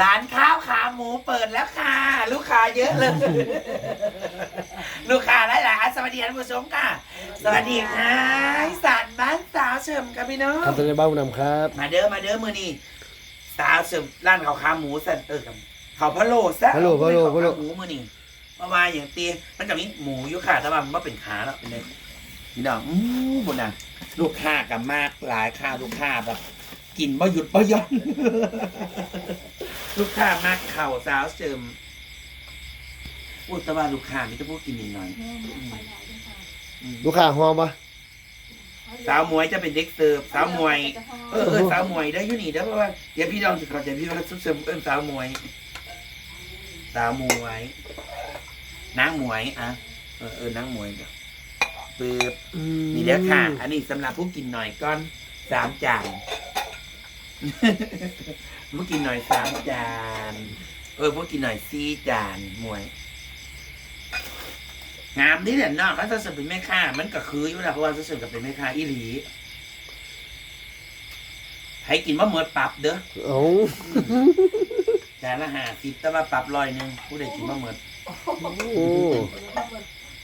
ร้านข้าวขาหมูเปิดแล้วค่ะ ลูกค้าเยอะเลย ลูกค้าหลายๆสวัสดีท่านผู้ชมค่ะ สวัสดีค่ะอีสานบ้านสาวเฉิมครับพี่น้องทำตัวในบ้านนำครับ มาเด้อมาเด้อมือนี่สาวเฉิมร้านข้าวขาหมูสันเออครับเขาพะโล้ซะพะโล้พะโล้พะโล้ข้าวขาหมูมือนี่เมื่อวานอย่างตีมันจะมีหมูอยู่ค่ะแต่ว่ามันบ่เป็นขาแล้วเป็นเลยพี่น้องอู้บนน่ะลูกค้ากับมากหลายค่าลูกค้าแบบกินบ่หยุดบ่หย่อน ลูกค้ามากเข่าสาวเสริมอุตบาลูกค้ามีแต่พวกกินนิดหน่อยอืมลูกค้าหอมปะสาวมวยจะเป็นเด็กเสิร์ฟสาวมวย เออเออสาวมวยได้อยูนี่เด้อเพราะว่าเดี๋ยวพี่ลองสิเขาใจพี่ว่าซุบเสริมเอิ้นสาวมวย สาวมวยนางมวยอะเออเออนางมวยเดี๋ยวปึ๊บนี่เด้อค่ะ อันนี้สำหรับผู้กินหน่อยก้อนสามจาน ผู้กินหน่อยสามจาน เออผู้กินหน่อยสี่จานมวย งามนี่แหละเนาะเขาจะเสริมเป็นแม่ค้ามันก็คืออยู่แล้วเพราะว่าจะเสริมกับเป็นแม่ค้าอีหลีให้กินว่าเมื่อปรับเด้อเอ้าจานละห้าสิบแต่ว่าปรับร้อยหนึ่งผู้ใดกินว่าเมื่อโอ้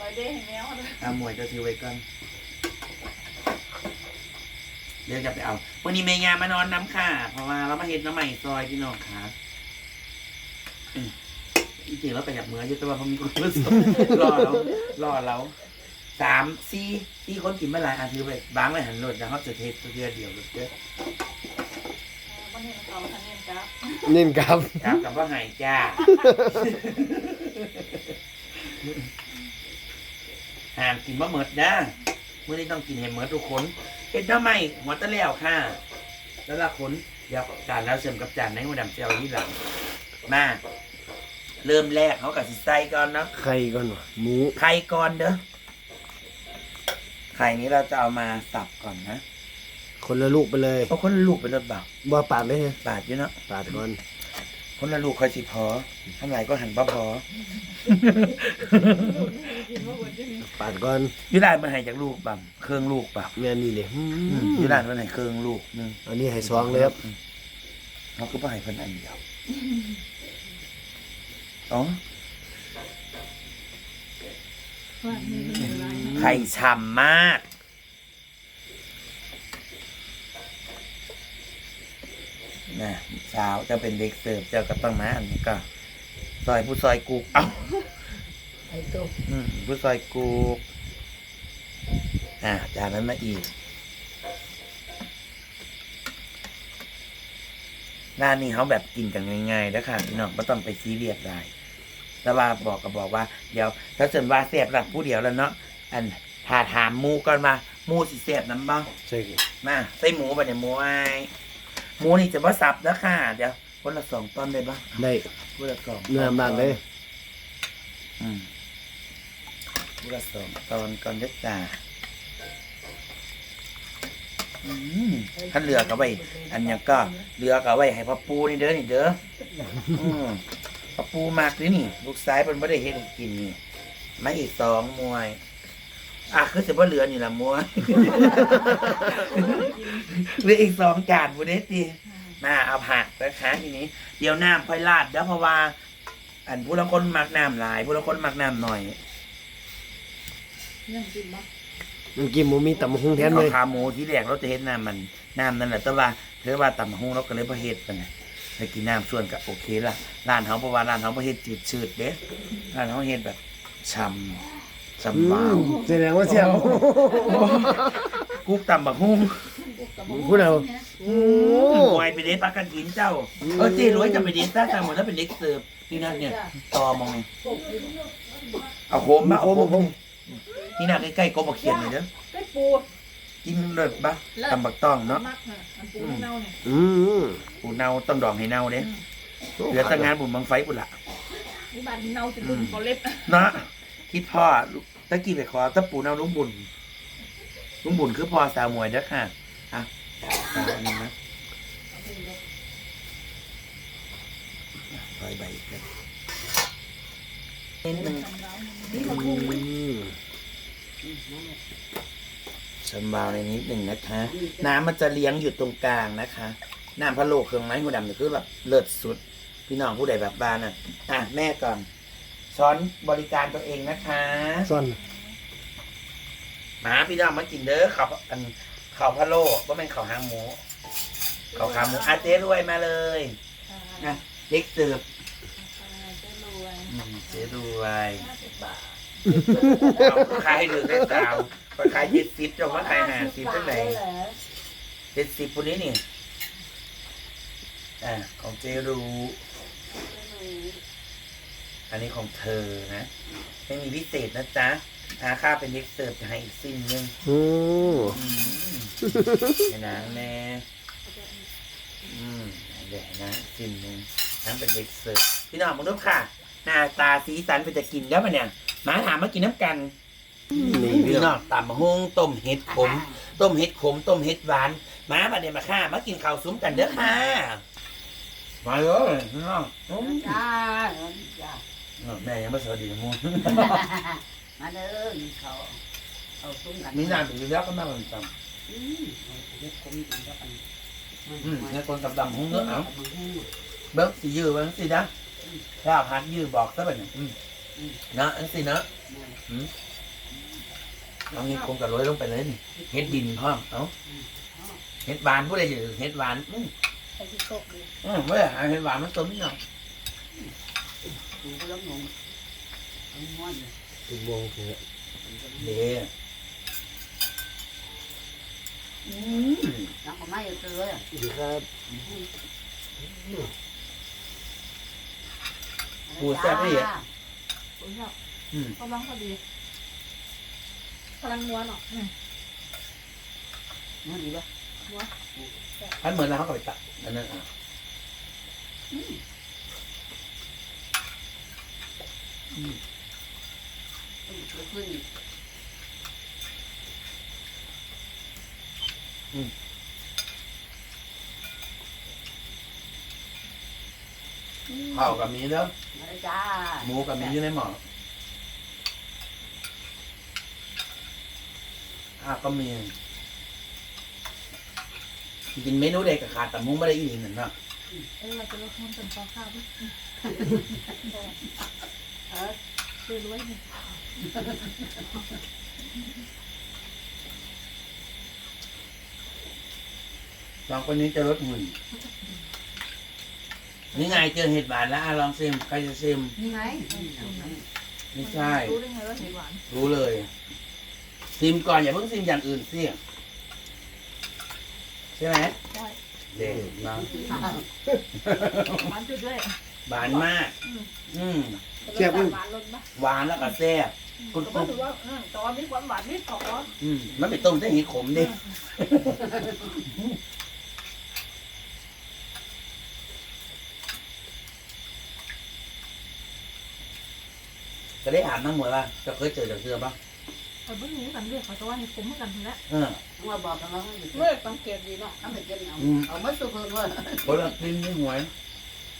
ร้อยเด้ให้แมวเลยตามมวยจะถือไว้ก่อน เดี๋ยวจะไปเอา วันนี้เมยามานอนน้ำค่ะ เพราะว่าเรามาเห็ดน้ำใหม่ซอยพี่น้องค่ะอืมจริงๆแล้วไปอยากเหมืออยู่แต่ว่าพอมีคนรู้สึกรอเรารอเราสามสี่สี่คนกินเมื่อไหร่อาถือไปบางไว้หันรถแล้วเขาจะเทสตัวเดียวเดียวเลยเด้อวันนี้เราทันเนียนครับเน้นครับ ครับกับว่าไงจ้าห้ามกินบะเมิดนะเมื่อนี้ต้องกินให้เมิดทุกคน เห็ดน้ำใหม่หัวตะเลี่ยวค่ะ แล้วละคนเดี๋ยวจานแล้วเสริมกับจานในหัวดำเจียวที่หลัง มา เริ่มแรกเขากับสิไส้ก่อนเนาะไข่ก่อนวะหมูไข่ก่อนเด้อไข่นี้เราจะเอามาสับก่อนนะคนละลูกไปเลยเพราะคนละลูกเป็นรถเบาบ่ปาดเลยฮะบาดอยู่เนาะปาดก่อน คนละลูกคอยสิพอทำไรก็หันบ่พอกินว่าวันที่นี้ปาดก่อนอยุดานมันให้จากลูกบ่ำเครื่องลูกบ่ำแม่นี่เลยอืมอยุดานมันให้เครื่องลูกหนึงอันนี้ให้ซองเลยครับเขาก็บ่ให้เพิ่นอันเดียวอ๋อว่ามีมันเป็นไรไข่ฉ่ำมาก นะสาวจะเป็นเด็กเสิร์ฟเจ้าก็ต้องมาอันนี้ก็ซอยผู้ซอยกูเอ้าไอ้ตัวอืมผู้ซอยกูอ่าจากนั้นมาอีกร้านนี้เขาแบบกินกันง่ายๆแล้วค่ะพี่น้องไม่ต้องไปซีเรียสได้แต่ว่าบอกก็บอกว่า เดี๋ยว ถ้าเสริมว่าเสียบหลักผู้เดียวแล้วเนาะอันถาถามหมูก่อนมาหมูสิเสียบน้ำบ้างใช่มาใส่หมูไปเนี่ยหมูไอ้ หมูนี่จะว่าสับนะค่ะ เดี๋ยวคนละสองต้นได้ปะได้คนละสองเนื้อมันเลยอืมคนละสองตอนก่อนเด็ดจ้าอืมขั้นเหลือก็ไว้ อันเนี้ยก็เหลือก็ไว้ให้พ่อปูนี่เด้อนี่เด้ออืมพ่อปูมากนี่นี่ ลูกซ้ายเป็นไม่ได้เห็นให้กินนี่มาอีกสองมวย อะคือสิว่าเหลือนี่ละมวยเหลืออีกสองจานบุเดสดีมาเอาผักนะคะทีนี้ เดี๋ยวน้ำค่อยราดเดี๋ยวเพราะว่า อันผู้ละคนมักน้ำหลายผู้ละคนมักน้ำหน่อยยังกินมั้ยมันกินหมูมีตำบักหุงแทนเลเอายขาหมูที่แรกเราจะเห็นน้ำมันน้ำนั่นแหละแต่ว่าเธอว่าตำบักหุ่งเราก็เลยพอเฮ็ดไปไงไปกินน้ำส่วนกับโอเคละร้านเขาเพราะว่าร้านเขาพอเฮ็ดจืดชืดเด้ร้านเขาเฮ็ดแบบช่ำ ช่ำว้าวแสดงว่าเสียบกุ๊กตำบักหุ่งพูดเอาโอ้หวยไปเด็ดปลากระถินเจ้า เออเจ๊รวยจะไปเด็ดถ้าทำหมดแล้วเป็นเด็กเสิร์ฟที่นั่นเนี่ยตอมองนี่เอาโคมมาโอ้เอาโหโคมที่นั่นใกล้ๆกบเขียนเลยเด้อไอ้ปูกินเลิศปะตำบักต้องเนาะมักนะอันปูเน่าเนี่ยอืมปูเนาต้องดองให้เน่าเด้เหลือแต่งานบุญบังไฟบุญละนี่บ้านเน่าจะดึงเขาเล็บเนาะคิดพ่อ ตะกี้ไปขอตะปูเน่าลุงบุญลุงบุญคือพอสาวมวยเด้อค่ะอะสาวอันนี้นะซอยใบกันนิดนึงนี่มาคุ้งอืมสมบาวในนิดหนึ่งนะคะ น้ำมันจะเลี้ยงอยู่ตรงกลางนะคะ น้ำพะโล้เครื่องไม้หัวดำเนี่ยคือแบบเลิศสุด พี่น้องผู้ใดแบบบ้านอะ อะ แม่ก่อน ช้อนบริการตัวเองนะคะซ่อนหมาพี่น้องมากินเด้อข้าวอันข้าวพะโล้ว่าเป็นข้าวหางหมูข้าวขาหมูอาเจ๊รวยมาเลยนะเด็กเสิร์ฟจะรวยอืมเจ๊รวยห้าสิบบาทเอาขายให้ดูได้สาวก็ขายเจ็ดสิบจะมาขายหาสิบตั้งไหนเจ็ดสิบคนนี้นี่อ่าของเจรู อันนี้ของเธอนะ ไม่มีพิเศษนะจ๊ะหาค่าเป็นเด็กเสิร์ฟจะให้อีกสิ้นนึงโอ้อืมเดี๋ยวนะแม่อืมเดี๋ยวนะสิ้นนึงนั่นเป็นเด็กเสิร์ฟพี่น้องมนุษย์ค่ะ หน้าตาสีสันเป็นจะกินแล้วปะเนี่ยหมาถามมากินน้ำกันนี่พี่พี่น้น้อองงตำฮงต้มเห็ดขม ต้มเห็ดขม ต้มเห็ดหวานหมาบัดเดี๋ยวมาค่ะมากินข้าวซุ้มกันเด้อค่ะมาเลยพี่น้องอืมจ้าจ้า แม่ยังไม่สวัสดีมูมาเด้อมีเขาเอาซุ้มกันมีนานถึงจะยักก็มาเป็นจอืมเด็กคงกินแล้วกันำอืมในคนดำๆหงเนื้อเอาเบิ้งสียื้อเบิ้งสีนะถ้าพักยื้อบอกซะแบบนี้อืมเนาะอันสิเนาะเอาเงี้คงกับร้อยลงไปเลยนี่เห็ดดินพ่อมเอ้าเห็ดหวานผู้ใดจะเห็ดหวานอืมไอ้ที่ตกดีอืมไม่ได้หาเห็ดหวานมันต้มนิดหน่อย ดูก็ล้มลงม้วนทุกโมงเถอะเด้อืมน้ำก็ไม่เจอดีครับปุ๋ยแล้วอืม กำลังพอดีกำลังม้วนออกเนี่ยม้วนดีป่ะอันเหมือนแล้วเขาก็ไปตัดอันนั้นอะ ขึ้นข้าวกับมีเด้อมาจ้าหมูกับมีอยู่ในหม้อข้าวก็มีกินเมนูใดกับขาดแต่มุ้งไม่ได้อีกหนึ่งเนาะ เออเราจะลดความเป็นปลาข้าวดิเออ ซื้อรวยเนี่ยสองคนนี้จะลดหุ่นนี่ไงเจอเห็ดหวานแล้วอะลองซิมใครจะซิมนี่ไงไม่ใช่ รู้ได้ไงว่าเห็ดหวาน รู้เลย ซิมก่อนอย่าเพิ่งซิมอย่างอื่นสิใช่ไหมใช่เด็กนะหวานจุดด้วยหวานมาก อืม หวานลดปะหวานแล้วก็แซ่บคุณก็ถือว่าแต่ว่ามีความหวานนิดต่ออืมมันไปต้มได้เห็ดขมดิจะได้อาบน้ำหมวยว่าจะเคยเจอจากเรือปะแต่เพิ่งรู้กันเรียกเขาจะว่าเห็ดขมเหมือนกันแล้วเออมาบอกกันว่าเมื่อสังเกตดีเนาะเอาไปกินเอาเอามาสุกเลยคนละกินที่หวยจ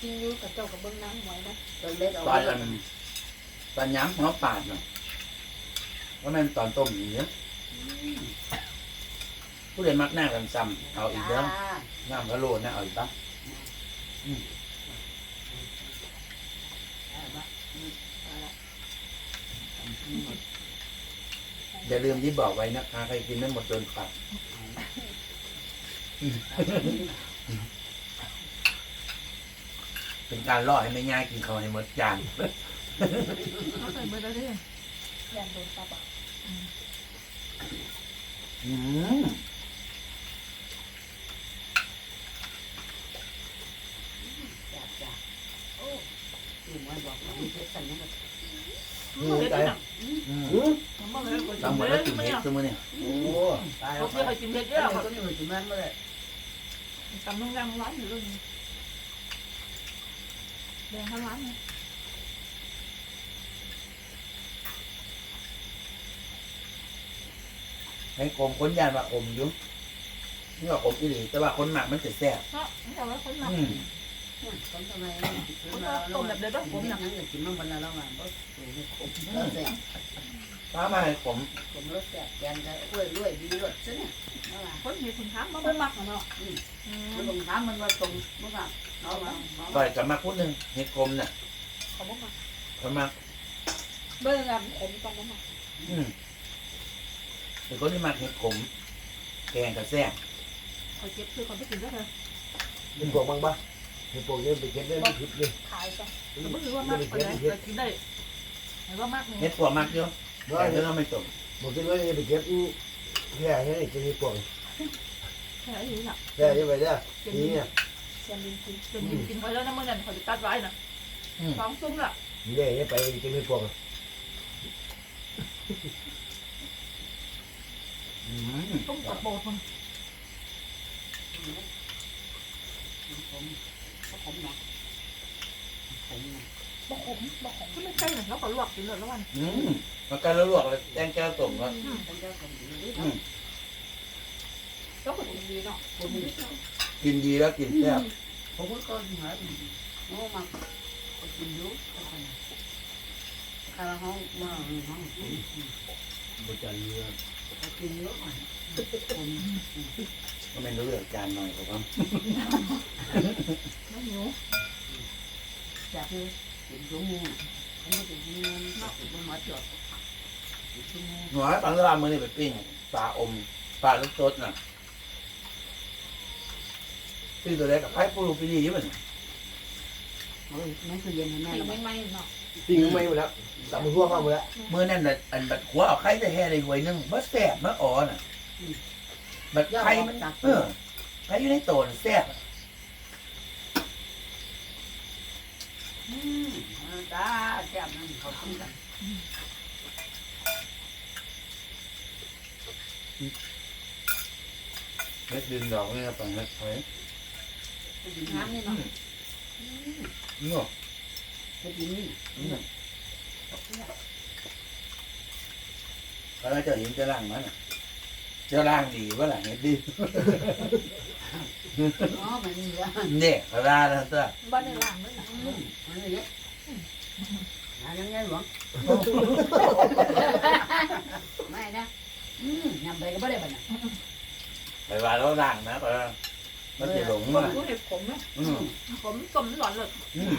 ริงอยู่กับเจ้ากับเบิ้งน้ำหวยนะตัวเล็กเอาตอนอันตอนย้ำหัวปาดเนาะว่าแม่นตอนต้มอย่างเงี้ยผู้ใดมักหน้ากันซ้ำเอาอีกเด้อน้ำกะโลดนะเอาอีกปะอย่าลืมที่บอกไว้นะคะใครกินไม่หมดโดนปรับ เป็นการล่อให้ไม่ง่ายกินเขาวให้หมดจานเขาใส่เบอร์ได้เลยแรงโดนตับอะอืมจ้าจ้าโอ้ยมันบอกว่ามีเพชรสันนี่ก็เห็ดเนี่ยอืมทำมาเลยก็ตามหมดเลแล้วยกินไม่เห็ดเอาตัวเนี่ยโอ้ตายเขาแล้วเคยกินเห็ดเยเยอะอะเขาก็นี่มันจะมันเลยตำน้ำแดงร้านอยู่เลย แดงทั้งร้านเลยให้กลมค้นยานว่าอมอยุ่นี่ว่าอมอีหลีแต่ว่าคนหมักมันจะแซ่บเพราะไม่ใช่ว่าคนหนักอืมคนทำไมนั่งกินมันบนแล้วแล้วมันก็สูงขมแซ่บ แต่ป้ามาให้ผมผมรสแซ่บแกงก็รวยรวยดีรสซะเนี่ยเอาล่ะคนมีคนถามบ่บ่มักเนาะอืมมันลงถามมันว่าตรงบ่ว่าเอามาเอาก่มาอยกับมาพูดหนึ่งเห็ดคมน่ะเขาบ่มักเขามาเบิ่งอะผมต้องบ่มักอืมเป็นคนที่มาเห็ดขมแกงกับแซ่บเขาเจ็บคือเขาไปกินก็เถอะเป็นพวกบ้างปะเป็นพวกนี้ไปเก็บได้ไม่ผิดเลยขายซะแต่บ่รู้ว่ามักไปไหนแต่กินได้ไหนว่ามักเห็ดปัวมากเยอะเพราะ แต่อะไรเราไม่สมบอกกันว่าจะไปเก็บแค่ให้จะมีพวกแค่นี้น่ะแค่จะไปได้เป็นทีเนี่ยเป็นกินเป็นกินกินไปแล้วนะมื้อนั้นเขาจะตัดไว้น่ะสองซุ้มล่ะมีได้ไปจะมีพวกอืมซุ้มกระโปรงคนผมก็ผมนะผมนะ บ่ขมบ่ขมก็ไม่ใช่น่ะแล้วก็ลวกกินเลยแล้ววันอืมมาการลวกแล้วแกงแก้วต้มก็เป็นเจ้าของดีดีอืมแล้วก็กินดีเนาะผมนี่กินดีแล้วกินแซ่บผมก็หาโอ้มาก็กินอยู่ข้าวห้องมาห้องบริจาคเยอะก็กินเยอะหน่อยผมก็ไม่รู้เรื่องจานหน่อยครับไม่หิวจากคื อกินชั่วโมงผมก็กินชั่วโมงก็กินมาจดกินชั่วโมงหน่อยปังรามมือนี่ไปปิ้งปลาอมปลาลูกตดน่ะปิ้งตัวเล็กกับไข่ปูรูปีดีอยู่มั้ยโอ้ยนั่นคือเย็นแม่กินละไม่ไม่เนาะปิ้งไม่หมดแล้วสับมือพวกเข้าหมดแล้วมื่อนั่นน่ะอันบัดหัวเอาไข่จะแห่เลยหวยหนึงบ่แซ่บมาอ่อน่ะบัดไข่มันเออไข่อยู่ในโตนแซ่บ อืมตาแซ่บนั่นเขาทำกันเม็ดดินดอกนี่ปังเม็ดไข่น้ำนี่เนาะเนาะก็กินนี่แล้วเจ้าหญิงจะล่างมันน่ะเจ้าล่างดีว่าล่ะเฮ็ดดี อ๋อมันเหลือเนี่ยเขาล่าแล้วตัวบ้านในล่างนั่นน่ะอืมมันเหลือหายังไงหลวงไม่นะอืมยำไปก็ไม่ได้บ้านะไปว่าแล้วล่างนะก็มันจะหลงบ่มารู้เห็ดผมนะอืมผมต้มหลอนเลยอืม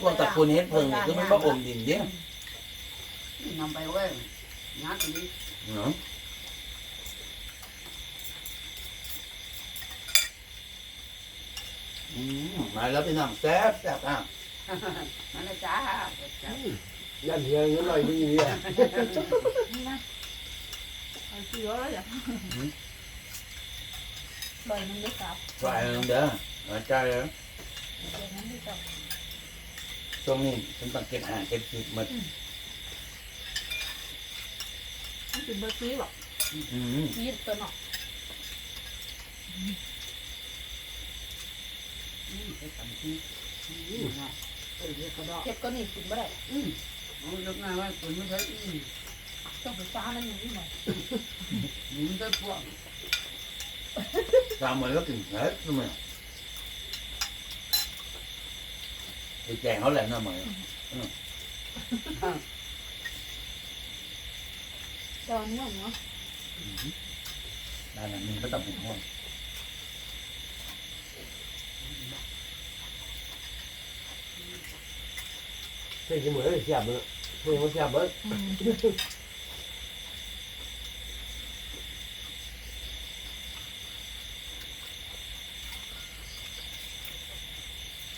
พวกตระกูลเฮ็ดเพิ่งนี่คือมันบ่อมดินเด้ยำไปเว้ยงาตัวนี้เนาะ อืมมาแล้วพี่น้องแซ่บแซ่บอะมันนะจ้าจ้ายันเฮียเงินลอยนี่เนี่ยนี่นะเอาเสือแล้วอย่างลอยมันได้กลับฝ่ายนึงเด้อเอาใจเลยเดี๋ยวนั้นได้กลับช่วงนี้ฉันต้องเก็บอาหารเก็บกินหมดมันเป็นเบอร์ซีหรอกอืมยีดตัวเนาะอืม ไปทำที่อืมนะเออเรียกกระดอกเก็บก็นี่กินไม่ได้อืมเอายกหน้าว่าคนไม่ใช่อืมต้องไปฟ้ามันอย่างนี้หน่อยหมุนได้พวกตามมาแล้วกินเฮ็ดนู่นมั้ยไปแจงเขาแหละนะหมอยตอนนี้เนาะนั่นน่ะมีก็ต้องเป็นห้อง ใช่กินหมดแล้วเสียบเลยพวกมันเสียบเลย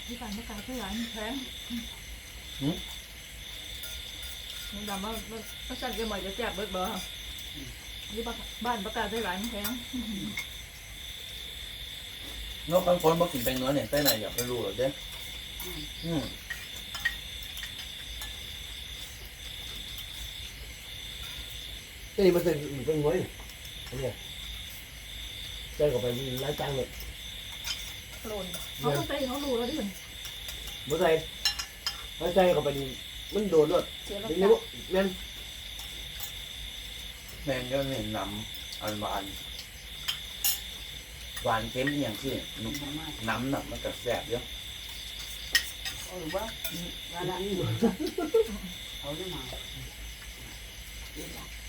ที่การประกาศที่ร้านแพงมันดำว่ามันสั่นจะหมอยจะแจกเบิดเบอร์นี่บ้านประกาศที่ร้านแพงนกบางคนบอกกินแปงเนื้อเนี่ยใต้ไหนอยากไปรู้หรอเด้อืม cái gì mà tên tên mới này đây có phải lá chăng rồi โกรนเขาก็ใจเขารู้แล้วดิ bữa đây lá chăng có phải mình đồ luôn เสียแล้ว nếu men แม่งก็เนี่ยนำอันหวานหวานเค็มอหย่างที่มันมาน้ำหนักมันก็แซ่บเยอะเอาหรือว่าว่าละเอาได้มา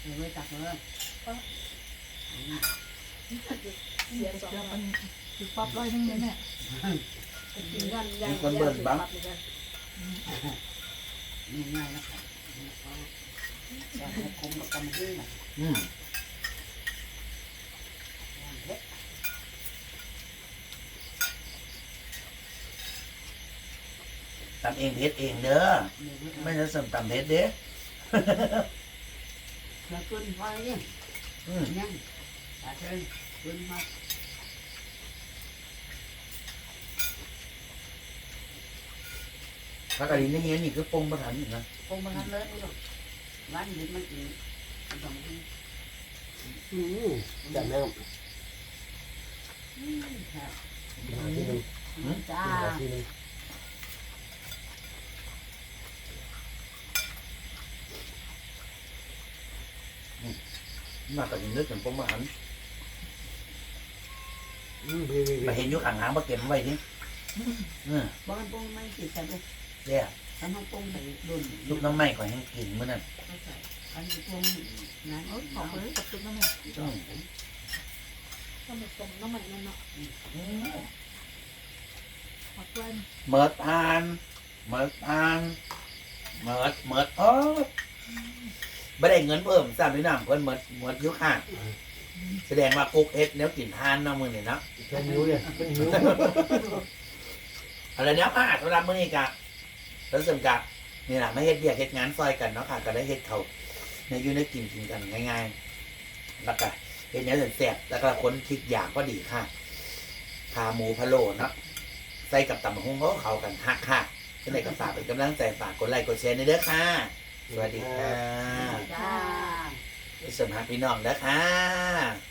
เอาไว้ตักเลยเสียสองมันคือป๊อปร้อยนึงเลยเนี่ยกินกันยังนี่ง่ายนะครับแต่คมกับกำด้วยนะอืมตำเองเพชรเองเด้อไม่ใช่สั่งตำเพชรเด้ อแล้วขึ้นไฟเนี่ยอืมยังอาเชิญขึ้นมาถ้ากะดินนี่เงี้ยนี่คือปงประทันอยู่นะคงมาทันเลยนี่หรอกร้านนี้มันอีกมันต้องกินอืมจับน้ำครับหาที่นึงจ้า ทีนึง มากกะดินนึกถึงปงประทันอืมพี่พี่มาพี่เห็นอยุคหางหางมาเก็บไว้นี่อืมบ้านปงไม่ติดกันเลยเด้อทำให้ปงไปดุนลูกน้ำไม้ก่อนให้กินมื้อนั้นอันนี้ปงนั้นเออขอบคุณกับตุ๊กน้ำแม่อืมก็มาส่งน้ำมันนั่นเนาะอืมขอบคุณเมิดทานเมิดทานเมิดเมิดโอ้ ไม่ได้เงินเพิ่มสามพี่น้องเพิ่นเมิดเมิดอยุคห่างแสดงว่ากุ๊กเฮ็ดแล้วกินทานเนาะมื้อนี้เนาะแค่นิ้วเนี่ยเป็นนิ้วอะไรเนี้ยมาสำหรับมื้อนี้กะแล้วสำกับนี่แหละไม่เฮ็ดเบียกเฮ็ดงานซอยกันเนาะค่ะก็ได้เฮ็ดเขาวในอยู่ในกินกินกันง่ายๆแล้วก็เฮ็ดเนี้ยแซ่บๆแล้วก็คนคิดอย่างก็ดีค่ะขาหมูพะโล้เนาะใส่กับตำบักหุ่งเขาเขากันฮักค่ะก็เลยก็ฝากเป็นกำลังใจฝากกดไลค์กดแชร์ในเด้อค่ะ สวัสดีค่ะจ้าไปสมัครพี่น้องเด้อค่ะ